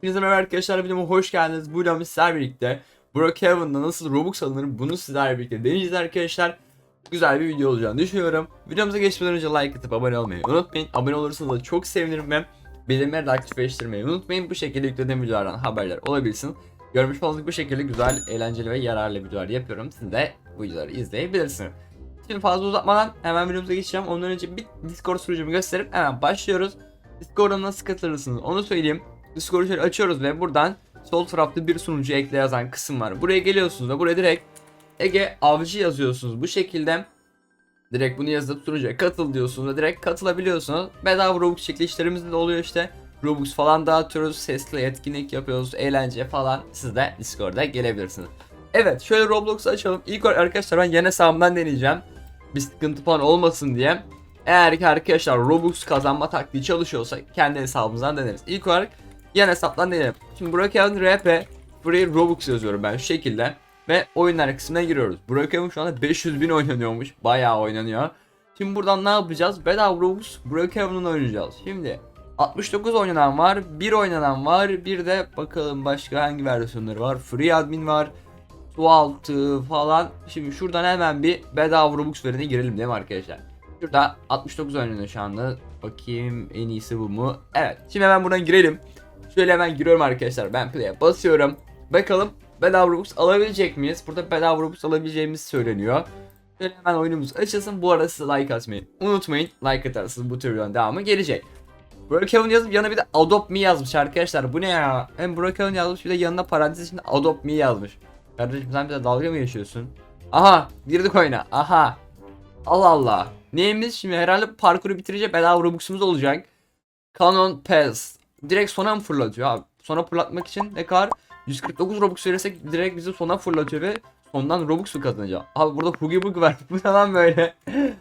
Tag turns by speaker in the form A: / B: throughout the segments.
A: Hepinize merhaba arkadaşlar videoma hoş geldiniz. Bu videomda sizlerle birlikte Brookhaven'da nasıl Robux alınır bunu sizlerle birlikte deneyeceğiz arkadaşlar. Güzel bir video olacağını düşünüyorum. Videomuza geçmeden önce like atıp abone olmayı unutmayın. Abone olursanız da çok sevinirim ve bildirimleri de aktifleştirmeyi unutmayın. Bu şekilde yüklediğim videolardan haberler olabilsin. Görmüş olduğunuz bu şekilde güzel, eğlenceli ve yararlı videolar yapıyorum. Siz de bu videoları izleyebilirsiniz. Şimdi fazla uzatmadan hemen videomuza geçeceğim. Ondan önce bir Discord sunucumu gösterip hemen başlıyoruz. Discord'a nasıl katılırsınız onu söyleyeyim. Discord'u şöyle açıyoruz ve buradan sol tarafta bir sunucu ekle yazan kısım var. Buraya geliyorsunuz ve buraya direkt Ege Avcı yazıyorsunuz. Bu şekilde direkt bunu yazıp sunucuya katıl diyorsunuz ve direkt katılabiliyorsunuz. Bedava Robux çekilişlerimiz de oluyor işte. Robux falan dağıtıyoruz, sesli etkinlik yapıyoruz, eğlence falan. Siz de Discord'a gelebilirsiniz. Evet şöyle Roblox'u açalım. İlk olarak arkadaşlar ben yeni hesabımdan deneyeceğim. Bir sıkıntı falan olmasın diye. Eğer ki arkadaşlar Robux kazanma taktiği çalışıyorsa kendi hesabımızdan deneriz. İlk olarak yan hesaptan deneyelim. Şimdi Brookhaven RP Free Robux yazıyorum ben şu şekilde. Ve oyunlar kısmına giriyoruz. Brookhaven şu anda 500 bin oynanıyormuş. Bayağı oynanıyor. Şimdi buradan ne yapacağız? Bedava Robux Brookhaven'ın oynayacağız. Şimdi 69 oynanan var, 1 oynanan var, bir de bakalım başka hangi versiyonları var. Free admin var, su altı falan. Şimdi şuradan hemen bir bedava Robux verine girelim değil mi arkadaşlar? Şurada 69 oynanıyor şu anda. Bakayım en iyisi bu mu? Evet. Şimdi hemen buradan girelim. Şöyle hemen giriyorum arkadaşlar. Ben play'e basıyorum. Bakalım bedava Robux alabilecek miyiz? Burada bedava Robux alabileceğimiz söyleniyor. Şöyle hemen oyunumuz açılsın. Bu arada size like atmayı unutmayın. Like atarsanız bu tür devamı gelecek. Brookhaven yazıp yanına bir de Adopt Me yazmış arkadaşlar. Bu ne ya? Hem Brookhaven yazmış bir de yanına parantez içinde Adopt Me yazmış. Kardeşim sen bir de dalga mı geçiyorsun? Aha girdik oyuna. Aha. Allah Allah. Neyimiz şimdi herhalde parkuru bitirince bedava Robux'umuz olacak. Canon Pass. Direkt sona mı fırlatıyor abi? Sona fırlatmak için ne kadar? 149 Robux verirsek direkt bizi sona fırlatıyor ve sondan Robux mu kazanacağız? Abi burada Hugi Bug var. Bu ne lan böyle?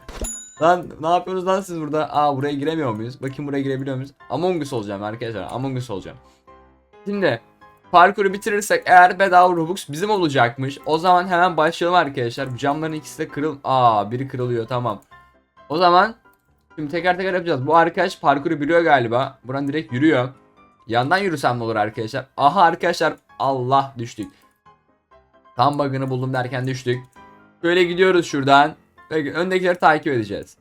A: lan ne yapıyorsunuz lan siz burada? Aa buraya giremiyor muyuz? Bakayım buraya girebiliyor muyuz? Among Us olacağım arkadaşlar. Among Us olacağım. Şimdi parkuru bitirirsek eğer bedava Robux bizim olacakmış. O zaman hemen başlayalım arkadaşlar. Bu camların ikisi de kırıl... Aa biri kırılıyor tamam. O zaman şimdi teker teker yapacağız. Bu arkadaş parkuru biliyor galiba. Buradan direkt yürüyor. Yandan yürüsem ne olur arkadaşlar? Aha arkadaşlar Allah düştük. Tam bug'ını buldum derken düştük. Böyle gidiyoruz şuradan. Öndekileri takip edeceğiz.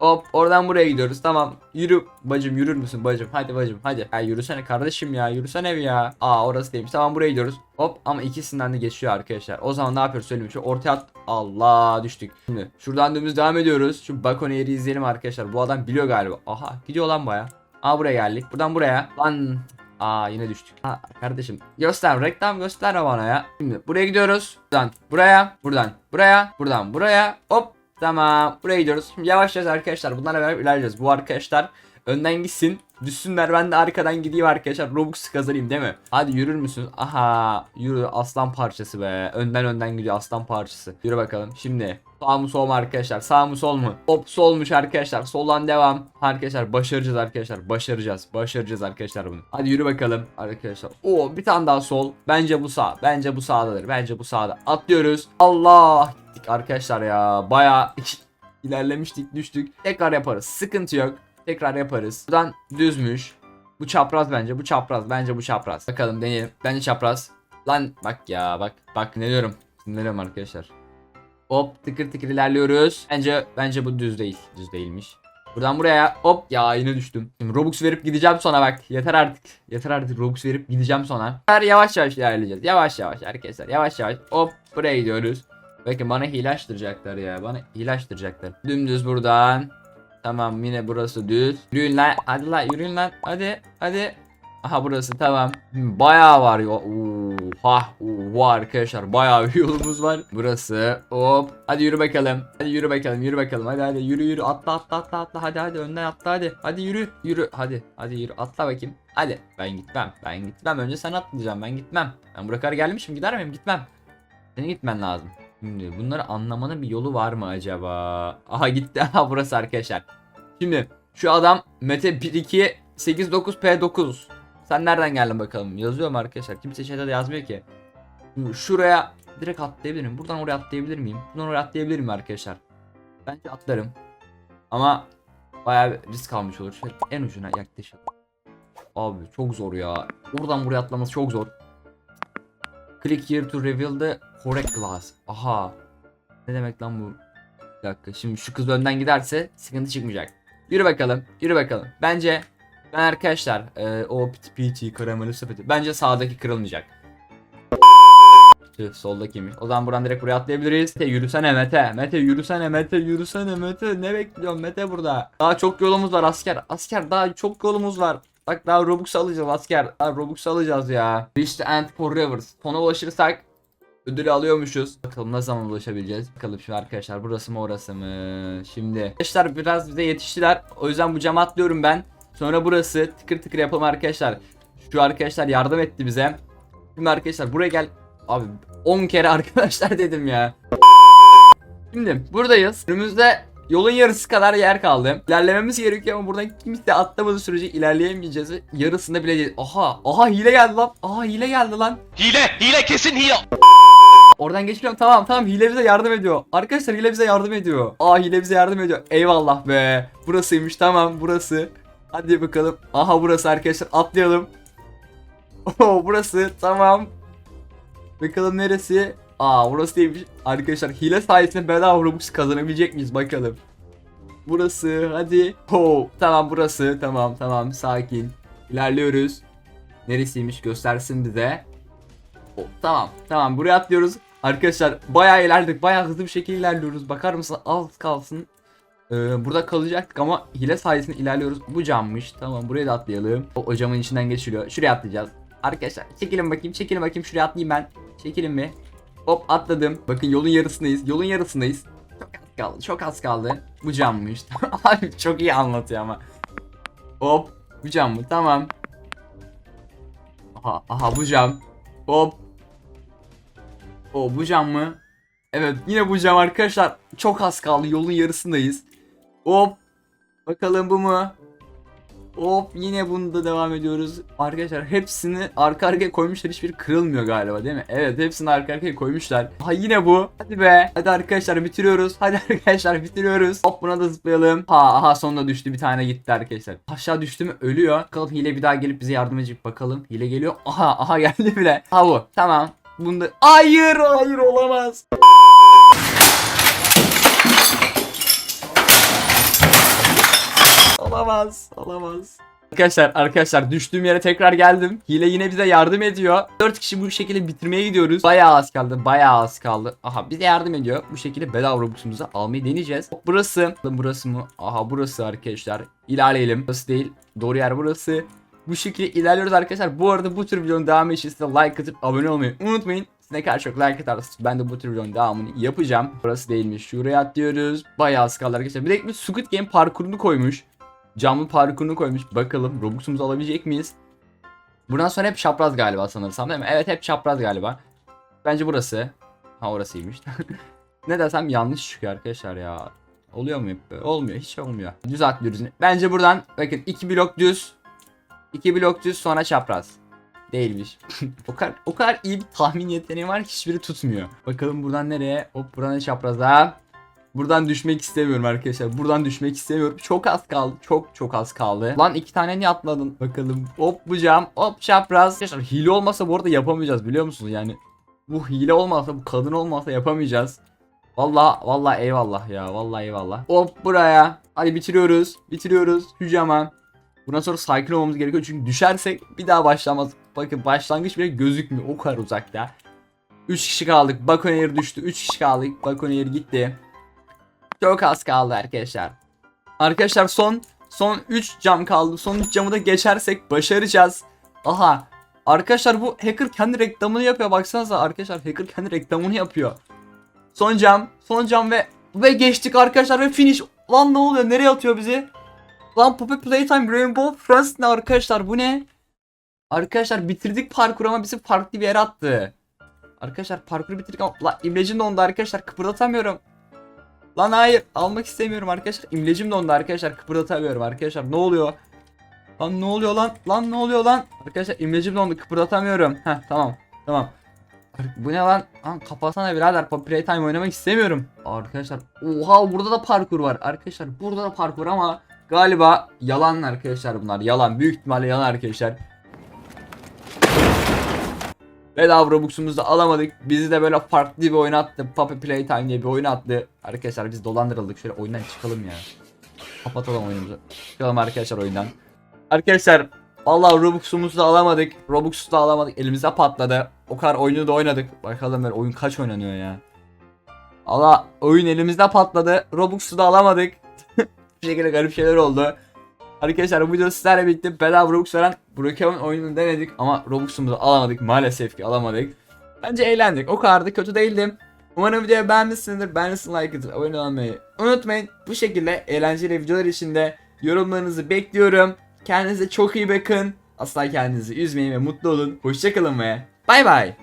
A: Hop oradan buraya gidiyoruz. Tamam. Yürü bacım yürür müsün bacım? Hadi bacım hadi. Ha yürüsene kardeşim ya. Yürüsene bir ya. Aa orası değilmiş. Tamam buraya gidiyoruz. Hop ama ikisinden de geçiyor arkadaşlar. O zaman ne yapıyoruz söyleyeyim. Şu ortaya at. Allah düştük. Şimdi şuradan dümdüz devam ediyoruz. Şu Bakonier'i izleyelim arkadaşlar. Bu adam biliyor galiba. Aha gidiyor lan baya. Aa buraya geldik. Buradan buraya. Lan Aa yine düştük. Ha kardeşim göster reklam göster bana ya. Şimdi buraya gidiyoruz. Buradan buraya, buradan buraya, buradan buraya. Hop Tamam buraya gidiyoruz. Şimdi yavaş yavaş arkadaşlar bunlarla beraber ilerleyeceğiz. Bu arkadaşlar önden gitsin. Düşsünler ben de arkadan gideyim arkadaşlar. Robux kazanayım değil mi? Hadi yürür müsün? Aha yürü aslan parçası be. Önden önden gidiyor aslan parçası. Yürü bakalım. Şimdi sağ mı sol mu arkadaşlar? Sağ mı sol mu? Hop solmuş arkadaşlar. Soldan devam. Arkadaşlar başaracağız arkadaşlar. Başaracağız. Başaracağız arkadaşlar bunu. Hadi yürü bakalım arkadaşlar. Oo bir tane daha sol. Bence bu sağ. Bence bu sağdadır. Bence bu sağda. Atlıyoruz. Allah gittik arkadaşlar ya. Baya ilerlemiştik düştük. Tekrar yaparız. Sıkıntı yok. Tekrar yaparız. Buradan düzmüş. Bu çapraz bence. Bu çapraz. Bence bu çapraz. Bakalım deneyelim. Bence çapraz. Lan bak ya bak. Bak ne diyorum. Ne diyorum arkadaşlar. Hop tıkır tıkır ilerliyoruz. Bence bence bu düz değil. Düz değilmiş. Buradan buraya hop ya yine düştüm. Şimdi Robux verip gideceğim sonra bak. Yeter artık. Yeter artık Robux verip gideceğim sonra. Yavaş yavaş ilerleyeceğiz. Yavaş yavaş arkadaşlar. Yavaş yavaş. Hop buraya gidiyoruz. Bakın bana hile açtıracaklar ya. Bana hile açtıracaklar. Dümdüz buradan. Tamam yine burası düz. Yürüyün lan. Hadi lan yürüyün lan. Hadi. Hadi. Aha burası tamam. Bayağı var. Oha. Oha arkadaşlar. Bayağı bir yolumuz var. Burası. Hop. Hadi yürü bakalım. Hadi yürü bakalım. Yürü bakalım. Hadi hadi yürü yürü. Atla atla atla atla. Hadi hadi önden atla hadi. Hadi yürü. Yürü. Hadi. Hadi yürü. Atla bakayım. Hadi. Ben gitmem. Ben gitmem. Önce sen atlayacağım. Ben gitmem. Ben buraya gelmişim. Gider miyim? Gitmem. Senin gitmen lazım. Şimdi bunları anlamanın bir yolu var mı acaba? Aha gitti. Aha burası arkadaşlar. Şimdi şu adam Mete 12 89 P9. Sen nereden geldin bakalım? Yazıyor arkadaşlar? Kimse şeyde de yazmıyor ki. Şimdi şuraya direkt atlayabilir miyim? Buradan oraya atlayabilir miyim? Buradan oraya atlayabilir miyim arkadaşlar? Bence atlarım. Ama bayağı bir risk almış olur. Şöyle en ucuna yaklaşalım. Abi çok zor ya. Oradan buraya atlaması çok zor. Click here to reveal the correct glass. Aha. Ne demek lan bu? Bir dakika şimdi şu kız önden giderse sıkıntı çıkmayacak. Yürü bakalım. Yürü bakalım. Bence ben arkadaşlar e, o piti piti karameli sepeti. Bence sağdaki kırılmayacak. Tüh soldakiymiş. O zaman buradan direkt buraya atlayabiliriz. Mete yürüsene Mete. Mete yürüsene Mete yürüsene Mete. Ne bekliyorsun Mete burada? Daha çok yolumuz var asker. Asker daha çok yolumuz var. Bak daha Robux alacağız asker. Daha Robux alacağız ya. Reach the end for rivers. Sona ulaşırsak ödülü alıyormuşuz. Bakalım ne zaman ulaşabileceğiz. Bakalım şimdi arkadaşlar burası mı orası mı? Şimdi. Arkadaşlar biraz bize yetiştiler. O yüzden bu cama atlıyorum ben. Sonra burası tıkır tıkır yapalım arkadaşlar. Şu arkadaşlar yardım etti bize. Şimdi arkadaşlar buraya gel. Abi 10 kere arkadaşlar dedim ya. Şimdi buradayız. Önümüzde yolun yarısı kadar yer kaldı. İlerlememiz gerekiyor ama buradan kimse atlamadığı sürece ilerleyemeyeceğiz. Yarısında bileceğiz. Aha, aha hile geldi lan. Aha hile geldi lan.
B: Hile, hile kesin hile.
A: Oradan geçiyorum. Tamam tamam hile bize yardım ediyor. Arkadaşlar hile bize yardım ediyor. Aa hile bize yardım ediyor. Eyvallah be. Burasıymış tamam burası. Hadi bakalım. Aha burası arkadaşlar atlayalım. Oo burası tamam. Bakalım neresi? Aa burası değilmiş. Arkadaşlar hile sayesinde bedava Robux kazanabilecek miyiz bakalım. Burası hadi. Ho tamam burası tamam tamam sakin. İlerliyoruz. Neresiymiş göstersin bize. O, tamam tamam buraya atlıyoruz. Arkadaşlar bayağı ilerledik bayağı hızlı bir şekilde ilerliyoruz. Bakar mısın az kalsın. Ee, burada kalacaktık ama hile sayesinde ilerliyoruz. Bu cammış. Tamam buraya da atlayalım. O, o camın içinden geçiliyor. Şuraya atlayacağız. Arkadaşlar çekilin bakayım çekilin bakayım şuraya atlayayım ben. Çekilin mi? Hop atladım. Bakın yolun yarısındayız. Yolun yarısındayız. Çok az kaldı. Çok az kaldı. Bu cammış. Abi çok iyi anlatıyor ama. Hop. Bu cam mı? Tamam. Aha, aha bu cam. Hop. O bu cam mı? Evet yine bu cam arkadaşlar. Çok az kaldı. Yolun yarısındayız. Hop. Bakalım bu mu? Hop yine bunda devam ediyoruz. Arkadaşlar hepsini arka arkaya koymuşlar. Hiçbiri kırılmıyor galiba değil mi? Evet hepsini arka arkaya koymuşlar. Ha yine bu. Hadi be. Hadi arkadaşlar bitiriyoruz. Hadi arkadaşlar bitiriyoruz. Hop buna da zıplayalım. Ha aha sonunda düştü bir tane gitti arkadaşlar. Aşağı düştü mü ölüyor. Bakalım hile bir daha gelip bize yardım edecek bakalım. Hile geliyor. Aha aha geldi bile. Ha bu. Tamam. Bunda hayır hayır olamaz. Olamaz, olamaz. Arkadaşlar, arkadaşlar düştüğüm yere tekrar geldim. Hile yine bize yardım ediyor. 4 kişi bu şekilde bitirmeye gidiyoruz. Bayağı az kaldı, bayağı az kaldı. Aha bize yardım ediyor. Bu şekilde bedava Robux'umuzu almayı deneyeceğiz. Burası, burası mı? Aha burası arkadaşlar. İlerleyelim. Burası değil. Doğru yer burası. Bu şekilde ilerliyoruz arkadaşlar. Bu arada bu tür videonun devamı için size like atıp abone olmayı unutmayın. Siz ne kadar çok like atarsanız ben de bu tür videonun devamını yapacağım. Burası değilmiş. Şuraya atlıyoruz. Bayağı az kaldı arkadaşlar. Bir de bir Squid Game parkurunu koymuş. Camlı parkurunu koymuş. Bakalım Robux'umuzu alabilecek miyiz? Buradan sonra hep çapraz galiba sanırsam değil mi? Evet hep çapraz galiba. Bence burası. Ha orasıymış. ne desem yanlış çıkıyor arkadaşlar ya. Oluyor mu hep böyle? Olmuyor. Hiç olmuyor. Düz atlıyoruz. Bence buradan bakın iki blok düz. iki blok düz sonra çapraz. Değilmiş. o kadar o kadar iyi bir tahmin yeteneği var ki hiçbiri tutmuyor. Bakalım buradan nereye? Hop buradan çapraza. Buradan düşmek istemiyorum arkadaşlar. Buradan düşmek istemiyorum. Çok az kaldı. Çok çok az kaldı. Lan iki tane niye atladın? Bakalım. Hop bu cam. Hop çapraz. Arkadaşlar hile olmasa bu arada yapamayacağız biliyor musunuz? Yani bu hile olmasa bu kadın olmasa yapamayacağız. Vallahi vallahi eyvallah ya. Vallahi eyvallah. Hop buraya. Hadi bitiriyoruz. Bitiriyoruz. Şu cama. Bundan sonra sakin olmamız gerekiyor çünkü düşersek bir daha başlamaz. Bakın başlangıç bile gözükmüyor o kadar uzakta. 3 kişi kaldık. Bakonair düştü. 3 kişi kaldık. Bakonair gitti. Çok az kaldı arkadaşlar. Arkadaşlar son son 3 cam kaldı. Son 3 camı da geçersek başaracağız. Aha. Arkadaşlar bu hacker kendi reklamını yapıyor. Baksanıza arkadaşlar hacker kendi reklamını yapıyor. Son cam, son cam ve ve geçtik arkadaşlar ve finish. Lan ne oluyor? Nereye atıyor bizi? Lan Poppy Playtime Rainbow Friends ne arkadaşlar? Bu ne? Arkadaşlar bitirdik parkur ama bizi farklı bir yere attı. Arkadaşlar parkuru bitirdik ama la imlecim dondu arkadaşlar kıpırdatamıyorum. Lan hayır almak istemiyorum arkadaşlar. İmlecim dondu arkadaşlar kıpırdatamıyorum arkadaşlar. Ne oluyor? Lan ne oluyor lan? Lan ne oluyor lan? Arkadaşlar imlecim dondu kıpırdatamıyorum. Heh tamam tamam. Bu ne lan? Lan kapatsana birader. Poppy Playtime oynamak istemiyorum. Arkadaşlar oha burada da parkur var. Arkadaşlar burada da parkur ama galiba yalan arkadaşlar bunlar. Yalan. Büyük ihtimalle yalan arkadaşlar. Bedava Robux'umuzu da alamadık. Bizi de böyle farklı bir oyun attı. Puppy Playtime diye bir oyun attı. Arkadaşlar biz dolandırıldık. Şöyle oyundan çıkalım ya. Kapatalım oyunumuzu. Çıkalım arkadaşlar oyundan. Arkadaşlar Vallahi Robux'umuzu da alamadık. Robux'u da alamadık. Elimizde patladı. O kadar oyunu da oynadık. Bakalım böyle oyun kaç oynanıyor ya. Allah oyun elimizde patladı. Robux'u da alamadık. bir şekilde garip şeyler oldu. Arkadaşlar bu video sizlerle birlikte bedava Robux veren Brookhaven oyununu denedik ama Robux'umuzu alamadık. Maalesef ki alamadık. Bence eğlendik. O kadar da kötü değildim. Umarım videoyu beğenmişsinizdir. Beğenirsin like atıp abone olmayı unutmayın. Bu şekilde eğlenceli videolar için de yorumlarınızı bekliyorum. Kendinize çok iyi bakın. Asla kendinizi üzmeyin ve mutlu olun. Hoşçakalın ve bay bay.